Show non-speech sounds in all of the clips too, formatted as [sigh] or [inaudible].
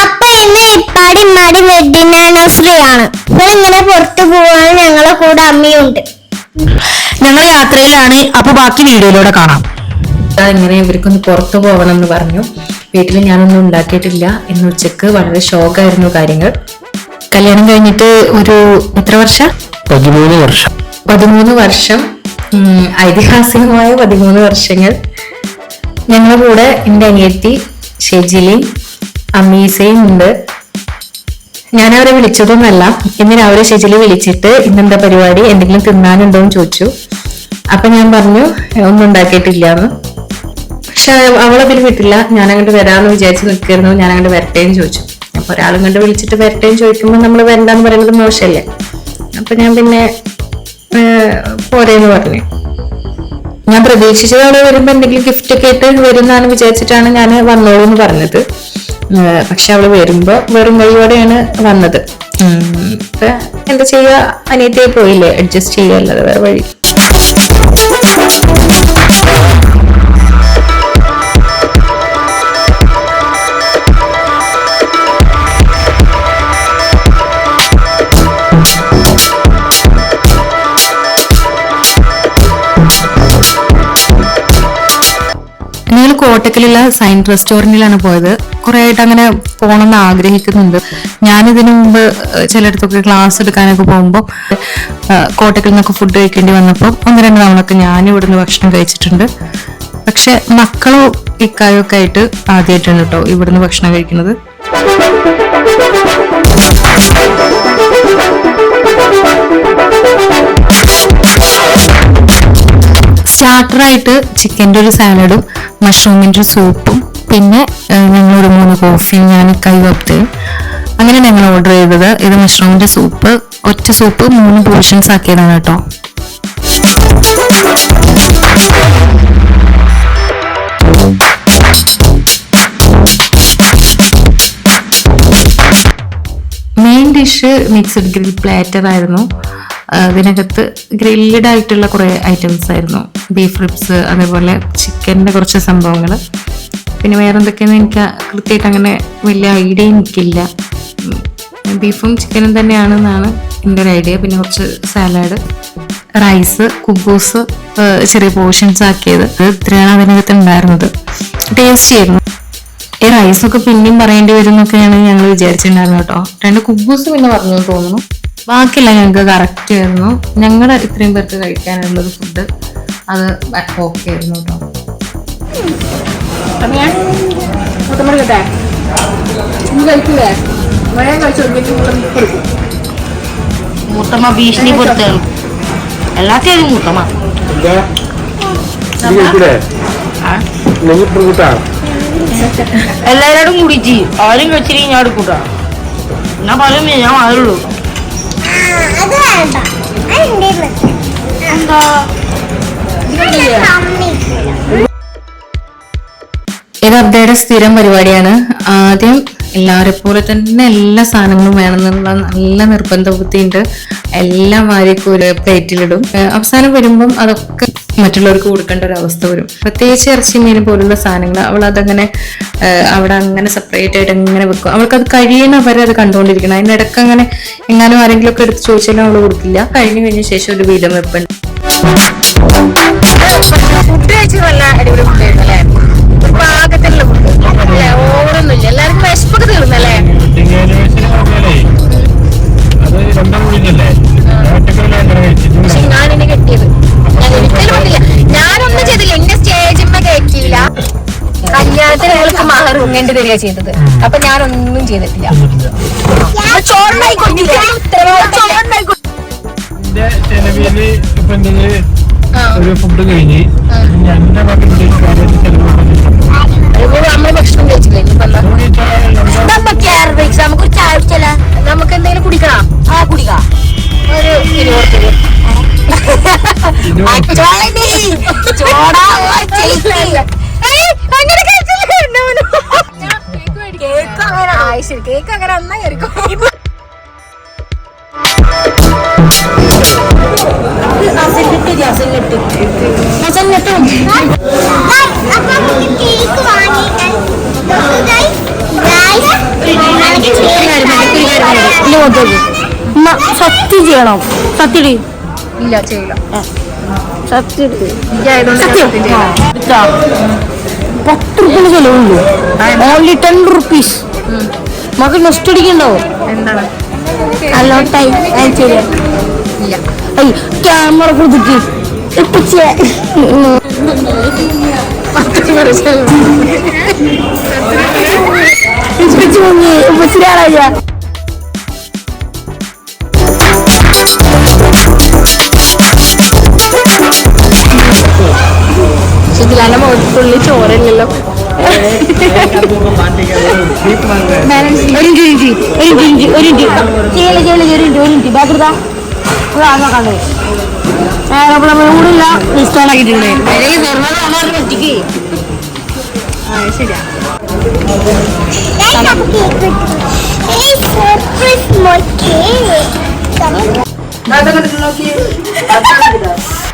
അപ്പൊ ഇന്ന് ഇപ്പാടി മടി വെഡിങ് ആനിവേഴ്സറി ആണ്. ഇവളിങ്ങനെ പുറത്തു പോവാൻ ഞങ്ങളെ കൂടെ അമ്മയുണ്ട്. ഞങ്ങൾ യാത്രയിലാണ് അപ്പൊ ബാക്കി വീഡിയോയിലൂടെ കാണാം. ഇങ്ങനെ ഇവർക്കൊന്ന് പുറത്തു പോകണം എന്ന് പറഞ്ഞു. വീട്ടിൽ ഞാനൊന്നും ഉണ്ടാക്കിയിട്ടില്ല. ഇന്ന് ഉച്ചയ്ക്ക് വളരെ ഷോക്കായിരുന്നു കാര്യങ്ങൾ. കല്യാണം കഴിഞ്ഞിട്ട് ഒരു എത്ര വർഷം? പതിമൂന്ന് വർഷം. പതിമൂന്ന് വർഷം. ഐതിഹാസികമായ പതിമൂന്ന് വർഷങ്ങൾ. ഞങ്ങളുടെ കൂടെ എന്റെ അനിയത്തി ഷെജിലിയും അമീസയും ഉണ്ട്. ഞാൻ അവരെ വിളിച്ചതൊന്നുമല്ല ഇന്ന് രാവിലെ ഷെജിലി വിളിച്ചിട്ട് ഇന്നെന്താ പരിപാടി? എന്തെങ്കിലും തിന്നാനുണ്ടോ എന്ന് ചോദിച്ചു. അപ്പൊ ഞാൻ പറഞ്ഞു ഒന്നും ഉണ്ടാക്കിയിട്ടില്ല എന്ന് പക്ഷെ അവളതിൽ വിട്ടില്ല. ഞാൻ അങ്ങോട്ട് വരാമെന്ന് വിചാരിച്ച് നിൽക്കുന്നു ഞാൻ അങ്ങോട്ട് വരട്ടെ എന്ന് ചോദിച്ചു. അപ്പൊ ഒരാളും കണ്ട് വിളിച്ചിട്ട് വരട്ടെ എന്ന് ചോദിക്കുമ്പോൾ നമ്മൾ വരണ്ടെന്ന് പറയുന്നത് മോശമല്ലേ? അപ്പൊ ഞാൻ പിന്നെ പോരേന്ന് പറഞ്ഞു. ഞാൻ പ്രതീക്ഷിച്ചത് അവിടെ വരുമ്പോ എന്തെങ്കിലും ഗിഫ്റ്റ് ഒക്കെ ആയിട്ട് വരുന്നതാണ് വിചാരിച്ചിട്ടാണ് ഞാൻ വന്നോളൂ എന്ന് പറഞ്ഞത് പക്ഷെ അവൾ വരുമ്പോ വെറും വഴിയോടെയാണ് വന്നത്. എന്താ ചെയ്യാ? അനിയത്തെ പോയില്ലേ? അഡ്ജസ്റ്റ് ചെയ്യാല്ലോ വേറെ വഴി. കോട്ടക്കലുള്ള സൈൻ റെസ്റ്റോറന്റിലാണ് പോയത്. കുറെ ആയിട്ട് അങ്ങനെ പോകണമെന്ന് ആഗ്രഹിക്കുന്നുണ്ട്. ഞാനിതിനു മുമ്പ് ചിലയിടത്തൊക്കെ ക്ലാസ് എടുക്കാനൊക്കെ പോകുമ്പോൾ കോട്ടക്കൽ നിന്നൊക്കെ ഫുഡ് കഴിക്കേണ്ടി വന്നപ്പോൾ ഒന്ന് രണ്ട് തവണയൊക്കെ ഞാൻ ഇവിടുന്ന് ഭക്ഷണം കഴിച്ചിട്ടുണ്ട്. പക്ഷെ മക്കളോ ഇക്കായോ ഒക്കെ ആയിട്ട് ആദ്യമായിട്ടാണ് കേട്ടോ ഇവിടുന്ന് ഭക്ഷണം കഴിക്കുന്നത്. സ്റ്റാർട്ടറായിട്ട് ചിക്കന്റെ ഒരു സാലഡും മഷ്റൂമിന്റെ സൂപ്പും. പിന്നെ ഞങ്ങളൊരു മൂന്ന് കോഫിയും ഞാൻ കൈവപ്തയും അങ്ങനെ ഞങ്ങൾ ഓർഡർ ചെയ്തത്. ഇത് മഷ്റൂമിന്റെ സൂപ്പ്. ഒറ്റ സൂപ്പ് മൂന്ന് പോർഷൻസ് ആക്കിയതാണ് കേട്ടോ. Main dish mixed grill platter ആയിരുന്നു. അതിനകത്ത് ഗ്രില്ലഡ് ആയിട്ടുള്ള കുറേ ഐറ്റംസ് ആയിരുന്നു. ബീഫ് റിബ്സ് അതേപോലെ ചിക്കന്റെ കുറച്ച് സംഭവങ്ങൾ പിന്നെ വേറെ എന്തൊക്കെയാണെന്ന് എനിക്ക് കൃത്യമായിട്ട് അങ്ങനെ വലിയ ഐഡിയ എനിക്കില്ല. ബീഫും ചിക്കനും തന്നെയാണെന്നാണ് എന്റെ ഒരു ഐഡിയ പിന്നെ കുറച്ച് സാലഡ് റൈസ് കുബൂസ് ചെറിയ പോർഷൻസ് ആക്കിയത്. ഇത്രയാണ് അതിനകത്ത് ഉണ്ടായിരുന്നത്. ടേസ്റ്റ് ആയിരുന്നു. ഈ റൈസൊക്കെ പിന്നെയും പറയേണ്ടി വരും എന്നൊക്കെയാണ് ഞങ്ങൾ വിചാരിച്ചിട്ടുണ്ടായിരുന്നു കേട്ടോ. രണ്ട് കുബൂസ് പിന്നെ പറഞ്ഞു തോന്നുന്നു. ബാക്കിയെല്ലാം ഞങ്ങൾക്ക് കറക്റ്റ് ആയിരുന്നു. ഞങ്ങളുടെ ഇത്രയും പേർക്ക് കഴിക്കാനുള്ളത് ഫുഡ് അത് ഓക്കെ ആയിരുന്നു കേട്ടോ മുത്തമ്മ ഭീഷണിപ്പെടുത്തുകയാണ് എല്ലാത്തിനും മുത്തമ്മ. എല്ലാരോടും കൂട്ടാ കുടിച്ച് ആരും കഴിച്ചിട്ട് ഞാൻ എടുക്കൂട്ടാ ഞാൻ പറയുമ്പോ ഞാൻ മാറുള്ളൂ ഇത് അബ്ദയുടെ സ്ഥിരം പരിപാടിയാണ്. ആദ്യം എല്ലാവരെ പോലെ തന്നെ എല്ലാ സാധനങ്ങളും വേണമെന്നുള്ള നല്ല നിർബന്ധ ബുദ്ധിയുണ്ട്. എല്ലാം വാരിക്കൂര് പ്ലേറ്റിലിടും. ഏഹ് അവസാനം വരുമ്പം അതൊക്കെ മറ്റുള്ളവർക്ക് കൊടുക്കേണ്ട ഒരു അവസ്ഥ വരും. പ്രത്യേകിച്ച് ഇറച്ചി മീൻ പോലുള്ള സാധനങ്ങൾ അവൾ അതങ്ങനെ അവിടെ അങ്ങനെ സെപ്പറേറ്റ് ആയിട്ട് അങ്ങനെ വെക്കും. അവൾക്ക് അത് കഴിയണ വരെ അത് കണ്ടുകൊണ്ടിരിക്കണം. അതിന്റെ ഇടയ്ക്ക് അങ്ങനെ എങ്ങാനും ആരെങ്കിലും ഒക്കെ എടുത്ത് ചോദിച്ചാലും അവൾ കൊടുക്കില്ല. കഴിഞ്ഞു കഴിഞ്ഞ ശേഷം ഒരു വീതം വെപ്പുണ്ട്. ഫുഡ് കഴിച്ച് നല്ല അടിപൊളി ഫുഡ് ആയിരുന്നു ഒരു പാകത്തിലുള്ള ഫുഡ്. അല്ലേ ഓവറൊന്നും വിശപ്പൊക്കെ തീർന്നല്ലേ? അത് രണ്ടാം വീടല്ലേ പക്ഷെ ഞാനിനെ കെട്ടിയത്. ഞാൻ ഒരിക്കലും പറ്റില്ല ഞാനൊന്നും ചെയ്തില്ല. എന്റെ സ്റ്റേജിമ്മ കയറ്റിയില്ല കല്യാണത്തിന് ഞങ്ങൾക്ക് മഹർ ഉങ്ങേണ്ടി തരിക ചെയ്തത്. അപ്പൊ ഞാനൊന്നും ചെയ്തിട്ടില്ല. ചോറിനായി കൊടുത്തില്ല ഒരു ഫുഡ് കഴിഞ്ഞ് ഞാൻ എന്റെ നമുക്ക് ചായ കുടിച്ചല്ല നമുക്ക് എന്തെങ്കിലും കുടിക്കണം? ആ കുടിക്കാം. ഒരു ഇരുപത് രൂപ കേക്ക് അങ്ങനെ അന്നാ ശരി ഹസൻ ഇട്ടു ഹസൻ ഇട്ടു സത്യം ചെയ്യണോ സത്യം ഇല്ല ചെയ്യില്ല സത്യം പത്ത് റുപ്യ ചെലവുള്ളൂ ഓൺലി ടെൻ റുപ്പീസ് മകൾ നൊസ്റ്റടിക്കണ്ടാവോ എന്താണ് അല്ലോട്ടായി ശരിയാ ഇല്ല ക്യാമറ കൊടുത്തിട്ട്. ഇപ്പച്ചി ആളാ ഇതിലാണ് മുഖത്തുള്ളി ചോരല്ലല്ലോ ഒരു ഇഞ്ചി ഒരു ഇഞ്ചി ഒരു ഇഞ്ചി ഒരു ഇഞ്ചി ഒരു ഇഞ്ചി ബാക്കിടുത്ത കണ്ടേ നമ്മൾ മൂടില്ല ഇൻസ്റ്റാൾ ആക്കിയിട്ടുണ്ട്. പറ്റിക്ക് ശരിയാ. [laughs]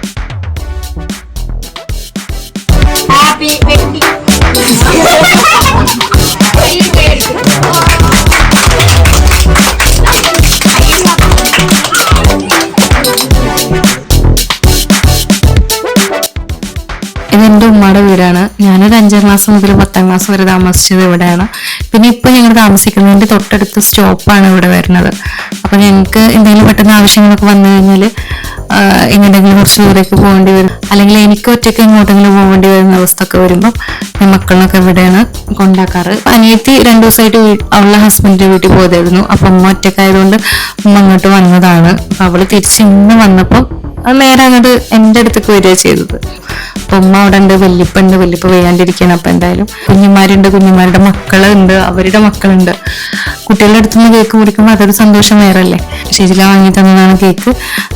ഇതെന്റെ ഉമ്മയുടെ വീടാണ്. ഞാനൊരു അഞ്ചാം ക്ലാസ് മുതൽ പത്താം ക്ലാസ് വരെ താമസിച്ചത് ഇവിടെയാണ്. പിന്നെ ഇപ്പോൾ ഞങ്ങൾ താമസിക്കുന്നതിന്റെ തൊട്ടടുത്ത് സ്റ്റോപ്പാണ് ഇവിടെ വരുന്നത്. അപ്പോൾ ഞങ്ങൾക്ക് എന്തെങ്കിലും പെട്ടെന്ന് ആവശ്യങ്ങളൊക്കെ വന്നു കഴിഞ്ഞാൽ എങ്ങനെയെങ്കിലും കുറച്ച് ദൂരേക്ക് പോകേണ്ടി വരും. അല്ലെങ്കിൽ എനിക്ക് ഒറ്റയ്ക്ക് എങ്ങോട്ടെങ്കിലും പോകേണ്ടി വരുന്ന അവസ്ഥ ഒക്കെ വരുമ്പോൾ ഞാൻ മക്കളിനൊക്കെ ഇവിടെയാണ് കൊണ്ടാക്കാറ്. അനിയത്തി രണ്ടു ദിവസമായിട്ട് അവളുടെ ഹസ്ബൻഡിന്റെ വീട്ടിൽ പോയതായിരുന്നു. അപ്പം അമ്മ ഒറ്റക്കായതുകൊണ്ട് അമ്മ അങ്ങോട്ട് വന്നതാണ്. അവൾ തിരിച്ച് ഇന്ന് വന്നപ്പോൾ നേരെ അങ്ങോട്ട് എന്റെ അടുത്തേക്ക് വരിക ചെയ്തത്. അപ്പം ഉമ്മ അവിടെ ഉണ്ട് വല്യപ്പ ഉണ്ട് വല്യപ്പ വയ്യാണ്ടിരിക്കണം അപ്പം എന്തായാലും കുഞ്ഞുമാരുണ്ട് കുഞ്ഞുമാരുടെ മക്കളുണ്ട് അവരുടെ മക്കളുണ്ട്. കുട്ടികളുടെ അടുത്തുനിന്ന് കേക്ക് മുറിക്കുമ്പോൾ അതൊരു സന്തോഷം വേറല്ലേ ശരിയില്ല വാങ്ങി തന്നതാണ് കേക്ക്.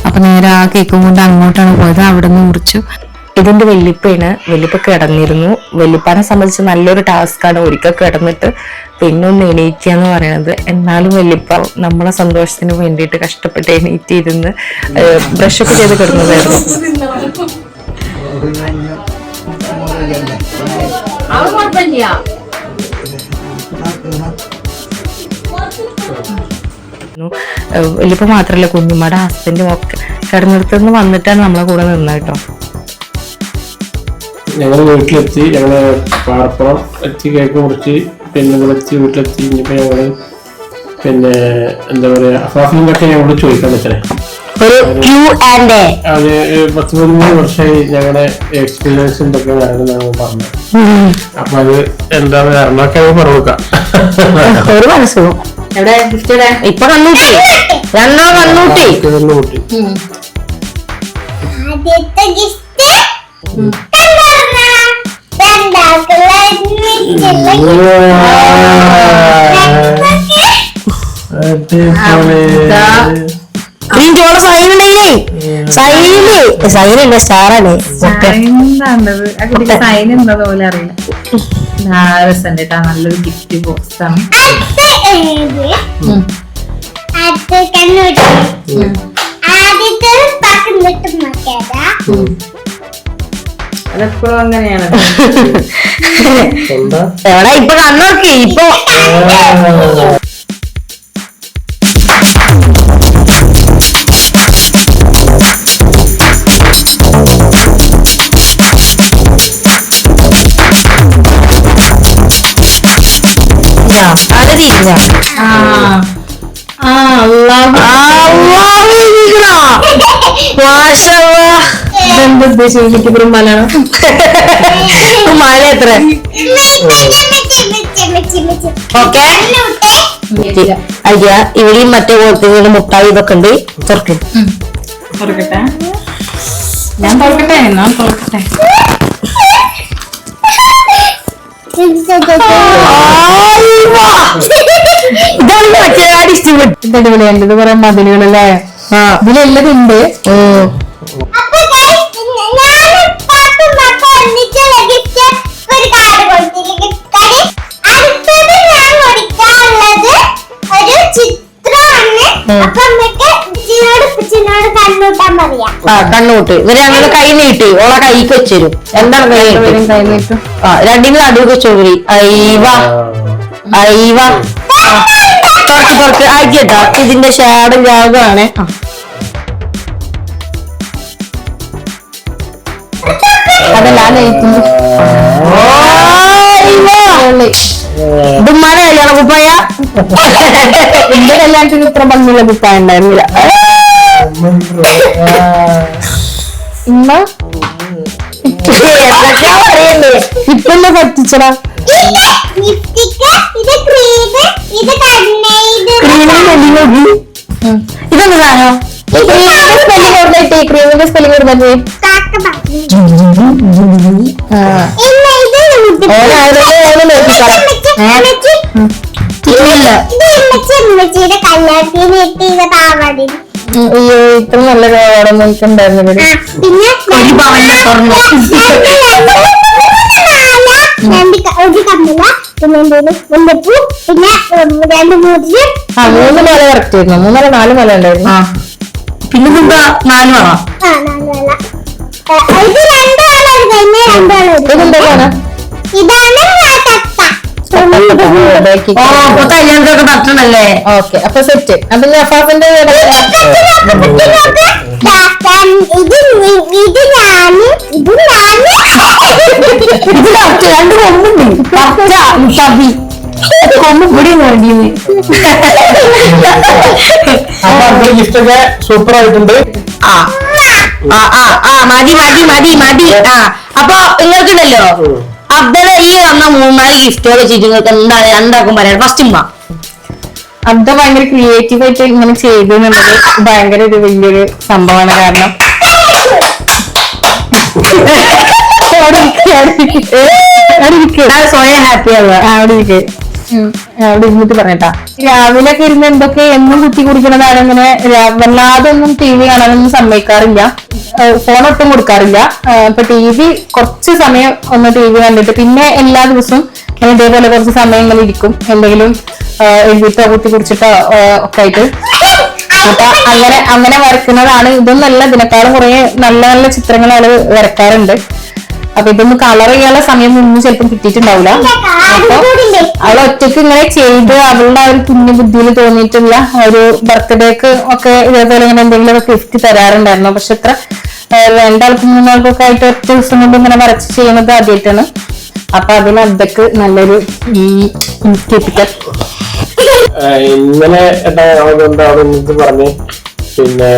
അപ്പം നേരെ ആ കേക്കും കൊണ്ട് അങ്ങോട്ടാണ് പോയത് അവിടെ നിന്ന് മുറിച്ചു. ഇതിന്റെ വെല്ലിപ്പയാണ് വെല്ലിപ്പ കിടന്നിരുന്നു. വെല്ലിപ്പാനെ സംബന്ധിച്ച് നല്ലൊരു ടാസ്ക്കാണ് ഒരിക്കൽ കിടന്നിട്ട് പിന്നെ ഒന്ന് എണീക്കുക എന്ന് പറയുന്നത് എന്നാലും വെല്ലിപ്പ നമ്മളെ സന്തോഷത്തിന് വേണ്ടിയിട്ട് കഷ്ടപ്പെട്ട് എണീറ്റിരുന്ന് ബ്രഷ് ഒക്കെ ചെയ്ത് കിടന്നതായിരുന്നു. വലിയപ്പ മാത്രല്ല കുഞ്ഞുമ്മയുടെ ഹസ്ബൻഡും ഒക്കെ കിടന്നിടത്തുനിന്ന് വന്നിട്ടാണ് നമ്മളെ കൂടെ നിന്നത് കേട്ടോ. ഞങ്ങൾ വീട്ടിലെത്തി ഞങ്ങൾ പാറപ്പുറം എത്തി കേക്ക് മുറിച്ച് പിന്നെ വിളിച്ച് വീട്ടിലെത്തി ഇനിയിപ്പോ ഞങ്ങൾ പിന്നെ എന്താ പറയാ അഫാഫിനൊക്കെ ഞങ്ങളോട് ചോദിക്കാൻ പറ്റണേ? അത് പത്ത് പതിമൂന്ന് വർഷമായി ഞങ്ങളുടെ എക്സ്പീരിയൻസ് എന്തൊക്കെ ഞങ്ങൾ ഞങ്ങൾ പറഞ്ഞു. അപ്പൊ അത് എന്താണ് കാരണമൊക്കെ ഞങ്ങൾ പറഞ്ഞു ഒരു ഇപ്പൊ കണ്ണൂട്ടി. രണ്ടാ കണ്ണൂട്ടി. നോക്കാം ആദ്യത്തെ ഗിഫ്റ്റ് രണ്ടാക്കുള്ള ഇതിന്റെ സൈൻ ഉണ്ടെങ്കിലേ സൈന് സൈനല്ല സ്റ്റാറാണ് സൈൻ എന്താ പോലെ അറിയില്ല രസമുണ്ട് നല്ലൊരു ഗിഫ്റ്റ് ബോക്സ് ആണ് അതെപ്പോഴും അങ്ങനെയാണ് എന്താ? എവിടെ ഇപ്പൊ കണ്ണോക്കി ഇപ്പൊ ആ ആ. ആ അള്ളാഹു. [laughs] ഇതെന്ത് ഉദ്ദേശിച്ചു എനിക്ക് മലയാളം മല എത്ര ഓക്കെ. അയ്യ ഇവിടെയും മറ്റേ പോലത്തെ മുട്ടായി ഇതൊക്കെ ഉണ്ട്. തുറക്കും. തുറക്കട്ടെ? ഞാൻ തുറക്കട്ടെ? ഞാൻ തുറക്കട്ടെ? ഇതാണ് മറ്റേ ഇഷ്ടപ്പെട്ടു ഇത് അടിപൊളിയുണ്ട് ഇത് കുറെ മതിലുകളല്ലേ? ആ. ഇതിലെല്ലാം ഉണ്ട് ഉം. കണ്ണൂട്ട്. ഇവർ അങ്ങനെ കൈ നീട്ടി. ഓളെ കൈക്ക് വെച്ചരും എന്താണ് കൈ നീട്ടി. ആ രണ്ടിനും നടുവ് ചോറി അയ്യവ അയ്യവ തുറക്ക് തുറക്ക് ആക്കിയതാ ഇതിന്റെ ഷാഡ് ഉമ്മാനെ കല്യാണ കുപ്പായ എന്റെ കല്യാണത്തിന് ഇത്ര ഭംഗിയുള്ള കുപ്പായ ഉണ്ടായിരുന്നില്ല. ഇമ്മ? എന്തൊക്കെയാ പറയുന്നത് ഇപ്പൊ പറ്റിച്ചടാ. ഇത് ലിപ്സ്റ്റിക് ഇത് ക്രീം ഇത് കണ്ണ് ഇത് ഇതെന്ത് സാധനം? സ്പെല്ലിംഗ് കൊടുത്തിട്ട് ക്രീമിന്റെ സ്പെല്ലിംഗ് കൊടുത്തിട്ട്. അയ്യോ ഇത്ര നല്ല പിന്നെ രണ്ട് മൂന്ന് ആ മൂന്ന് മല കറക്റ്റ് ആയിരുന്നു. മൂന്നര നാല് മല ഉണ്ടായിരുന്നു. ആ. പിന്നെ നാല് വേണം ആ നാല് വേല രണ്ട് വേല ഒരു കഴിഞ്ഞ രണ്ട് വേല ഒരു ഇതെന്താ കാണാ ഇതാണ് ആ തത്ത ഓ ഇപ്പൊ കല്യാണത്തൊക്കെ തട്ടണല്ലേ ഓക്കെ അപ്പൊ സെറ്റ്. അപ്പൊ രണ്ട് കൊമ്പുണ്ട്. കറക്റ്റാ മുസാഫി കൊമ്പ് ഇവിടെ വേണ്ടിയത് അപ്പൊ അടുത്ത ഗിഫ്റ്റ് ഒക്കെ സൂപ്പർ ആയിട്ടുണ്ട്. ആ. ആ ആ ആ മതി മതി മതി മതി. ആ അപ്പൊ നിങ്ങൾക്കുണ്ടല്ലോ? അബ്ദല ഈ വന്ന മൂന്നാൽ ഗിഫ്റ്റുകൾ വെച്ചിട്ട് നിങ്ങൾക്ക് എന്താ എന്താക്കും പറയാം. ഫസ്റ്റ് ഉമ്മ. അബ്ദ ഭയങ്കര ക്രിയേറ്റീവ് ആയിട്ട് ഇങ്ങനെ ചെയ്തു എന്നുള്ളത് ഭയങ്കര ഒരു വലിയൊരു സംഭവമാണ് കാരണം. സ്വയം ഹാപ്പി ആവുക. അവിടെ ഇരിക്ക്. അവിടെ ഇരുന്നിട്ട് രാവിലെ ഒക്കെ ഇരുന്ന് എന്തൊക്കെ എന്നും കുത്തി കുടിക്കുന്നതാണ് ഇങ്ങനെ വല്ലാതെ ഒന്നും ടി വി കാണാനൊന്നും സമ്മതിക്കാറില്ല. ഫോൺ ഒട്ടും കൊടുക്കാറില്ല. ഇപ്പൊ ടി വി കുറച്ച് സമയം ഒന്ന് ടി വി കണ്ടിട്ട് പിന്നെ എല്ലാ ദിവസവും ഞാൻ ഇതേപോലെ കുറച്ച് സമയം ഇരിക്കും. എന്തെങ്കിലും എഴുതിട്ടോ കുത്തി കുടിച്ചിട്ടോ ഒക്കെ ആയിട്ട്. അപ്പൊ അങ്ങനെ അങ്ങനെ വരക്കുന്നതാണ് ഇതൊന്നല്ല ഇതിനേക്കാളും കുറെ നല്ല നല്ല ചിത്രങ്ങൾ അവൾ വരക്കാറുണ്ട് അപ്പൊ ഇതൊന്നും കളർ ചെയ്യാനുള്ള സമയം ഒന്നും ചിലപ്പം കിട്ടിയിട്ടുണ്ടാവില്ല അപ്പൊ അവൾ ഒറ്റയ്ക്ക് ഇങ്ങനെ ചെയ്ത് അവളുടെ ആ ഒരു കുഞ്ഞു ബുദ്ധിയിൽ തോന്നിയിട്ടുള്ള ഒരു ബർത്ത്ഡേക്ക് ഒക്കെ ഇതേപോലെ ഇങ്ങനെ എന്തെങ്കിലും ഒക്കെ ഗിഫ്റ്റ് തരാറുണ്ടായിരുന്നു. പക്ഷെ ഇത്ര രണ്ടാൾക്കും മൂന്നാൾക്കൊക്കെ ആയിട്ട് ഒറ്റ ദിവസം കൊണ്ട് ഇങ്ങനെ വരച്ച് ചെയ്യുന്നത് ആദ്യമായിട്ടാണ് അപ്പൊ അതിന് അതൊക്കെ നല്ലൊരു കേൾപ്പിക്കാൻ ഇന്നലെ പറഞ്ഞ്? പിന്നെ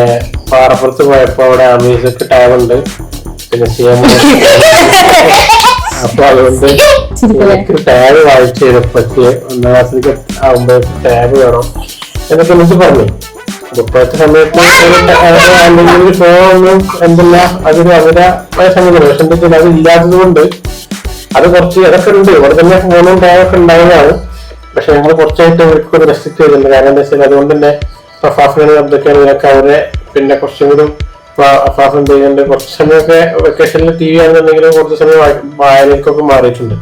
പാറപ്പുറത്ത് പോയപ്പോ അവിടെ അമീസക്ക് ടാബുണ്ട് പിന്നെ സിഎം അപ്പൊ അതുകൊണ്ട് എനിക്ക് ടാബ് വായിച്ചു പറ്റിയ ഒന്നാം ക്ലാസ്സിലേക്ക് ആവുമ്പോ ടാബ് വേണം എന്നൊക്കെ എനിക്ക് പറഞ്ഞു. ഇപ്പോഴത്തെ സമയത്ത് അല്ലെങ്കിൽ ഫോണൊന്നും എന്തില്ല അതൊരു അവരെ സംഗതിയാണ് പക്ഷെ അത് ഇല്ലാത്തത് കൊണ്ട് അത് കുറച്ച് അതൊക്കെ ഉണ്ട്. ഇവിടെ തന്നെ ഫോണും ടാബൊക്കെ ഉണ്ടായതാണ്. പക്ഷെ ഞങ്ങൾ കുറച്ചായിട്ട് അവർക്ക് ഒരു റെസ്ട്രിക്ട് ചെയ്തിട്ടുണ്ട്. കാരണം എന്താ വെച്ചാൽ അതുകൊണ്ട് തന്നെ ഫാഫിനെ എന്തൊക്കെയാണെങ്കിലൊക്കെ അവരെ പിന്നെ കുറച്ചും കൂടി ഫാഫ് എന്ത് ചെയ്യുന്നുണ്ട്. കുറച്ച് സമയമൊക്കെ വെക്കേഷനിൽ ടി വി ആണെന്നുണ്ടെങ്കിൽ കുറച്ച് സമയം വായനക്കൊക്കെ മാറിയിട്ടുണ്ട്.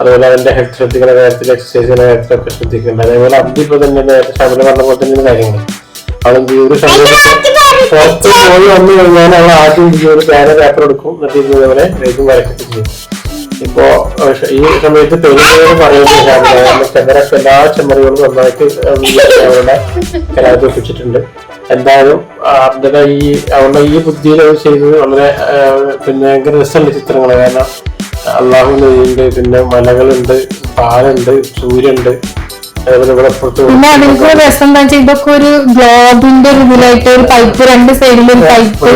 അതുപോലെ അവന്റെ ഹെൽത്ത് ശ്രദ്ധിക്കുന്ന കാര്യത്തിൽ എക്സസൈസിന്റെ കാര്യത്തിലൊക്കെ ശ്രദ്ധിക്കുന്നുണ്ട്. അതേപോലെ അബ്ദി ഇപ്പൊ തന്നെ നേരത്തെ പറഞ്ഞ പോലെ തന്നെ കാര്യങ്ങൾ അവൾ ഒരു പുറത്ത് പോയി വന്നു കഴിഞ്ഞാൽ അവൾ ആദ്യം ഒരു പേന പേപ്പർ എടുക്കും. എന്നിട്ട് ഇതുപോലെ വേഗം വരക്കൊക്കെ ചെയ്യും. ഇപ്പോ ഈ സമയത്ത് പെരുന്നോട് പറയുന്നത് ചെമ്മരൊക്കെ എല്ലാ ചെമ്മറികളും നന്നായിട്ട് അവരുടെ കലാതി ഒപ്പിച്ചിട്ടുണ്ട്. എന്തായാലും അവരുടെ ഈ അവരുടെ ഈ ബുദ്ധിയിൽ അവർ ചെയ്തത് വളരെ പിന്നെ ഭയങ്കര രസമുള്ള ചിത്രങ്ങൾ കാരണം അള്ളാഹു നെയ്യുണ്ട് പിന്നെ മലകളുണ്ട് പാലുണ്ട് സൂര്യണ്ട് പിന്നെ അതിനൊക്കെ ഒരു രസം എന്താ വെച്ചാൽ ഇതൊക്കെ ഒരു ഗ്ലോബിന്റെ ഒരു ഇതിലായിട്ട് ഒരു പൈപ്പ് രണ്ട് സൈഡിലും ഒരു പൈപ്പ്.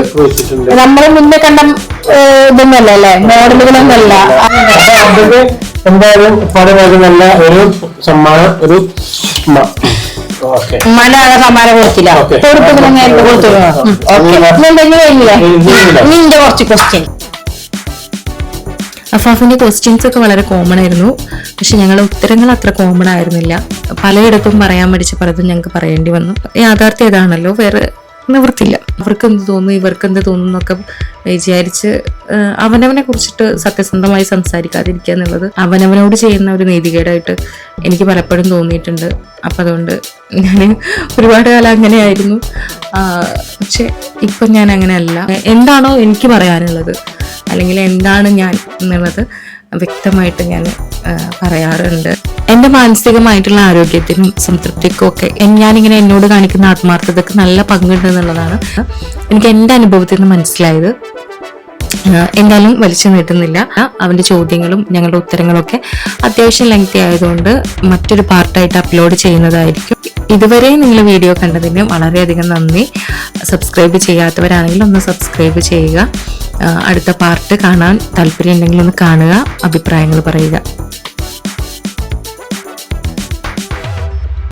നമ്മളെ മുന്നേ കണ്ട ഇതൊന്നല്ല അല്ലേ? മോഡലുകളൊന്നല്ല എന്തായാലും പല നല്ല ഒരു സമ്മാനം ഒരു സമ്മാനം കൊടുത്തില്ല. ഓക്കെ. കൊടുത്തതിന് നേരത്തെ കൊടുത്തു. ഓക്കെ. കഴിഞ്ഞില്ലേ ഇനി എന്റെ കുറച്ച് ക്വസ്റ്റ്യൻ അഫാഫിന്റെ ക്വസ്റ്റ്യൻസ് ഒക്കെ വളരെ കോമൺ ആയിരുന്നു. പക്ഷെ ഞങ്ങളുടെ ഉത്തരങ്ങൾ അത്ര കോമൺ ആയിരുന്നില്ല. പലയിടത്തും പറയാൻ പഠിച്ച പലതും ഞങ്ങൾക്ക് പറയേണ്ടി വന്നു. യാഥാർത്ഥ്യം ഇതാണല്ലോ. വേറെ നിവൃത്തില്ല അവർക്ക് എന്ത് തോന്നുന്നു? ഇവർക്ക് എന്ത് തോന്നുന്നു എന്നൊക്കെ വിചാരിച്ച് അവനവനെ കുറിച്ചിട്ട് സത്യസന്ധമായി സംസാരിക്കാതിരിക്കുക എന്നുള്ളത് അവനവനോട് ചെയ്യുന്ന ഒരു നീതികേടായിട്ട് എനിക്ക് പലപ്പോഴും തോന്നിയിട്ടുണ്ട്. അപ്പം അതുകൊണ്ട് ഞാൻ ഒരുപാട് കാലം അങ്ങനെയായിരുന്നു. പക്ഷെ ഇപ്പം ഞാൻ അങ്ങനെയല്ല എന്താണോ എനിക്ക് പറയാനുള്ളത് അല്ലെങ്കിൽ എന്താണ് ഞാൻ എന്നുള്ളത് വ്യക്തമായിട്ട് ഞാൻ പറയാറുണ്ട്. എന്റെ മാനസികമായിട്ടുള്ള ആരോഗ്യത്തിനും സംതൃപ്തിക്കും ഒക്കെ ഞാനിങ്ങനെ എന്നോട് കാണിക്കുന്ന ആത്മാർത്ഥതയ്ക്ക് നല്ല പങ്കുണ്ട് എന്നുള്ളതാണ് എനിക്ക് എന്റെ അനുഭവത്തിൽ നിന്ന് മനസ്സിലായത്. എന്തായാലും വലിച്ചു നീട്ടുന്നില്ല. അവന്റെ ചോദ്യങ്ങളും ഞങ്ങളുടെ ഉത്തരങ്ങളൊക്കെ അത്യാവശ്യം ലെങ്തി ആയതുകൊണ്ട് മറ്റൊരു പാർട്ടായിട്ട് അപ്ലോഡ് ചെയ്യുന്നതായിരിക്കും. ഇതുവരെ നിങ്ങൾ വീഡിയോ കണ്ടതിന് വളരെയധികം നന്ദി. സബ്സ്ക്രൈബ് ചെയ്യാത്തവരാണെങ്കിൽ ഒന്ന് സബ്സ്ക്രൈബ് ചെയ്യുക. അടുത്ത പാർട്ട് കാണാൻ താല്പര്യം ഉണ്ടെങ്കിൽ ഒന്ന് കാണുക അഭിപ്രായങ്ങൾ പറയുക.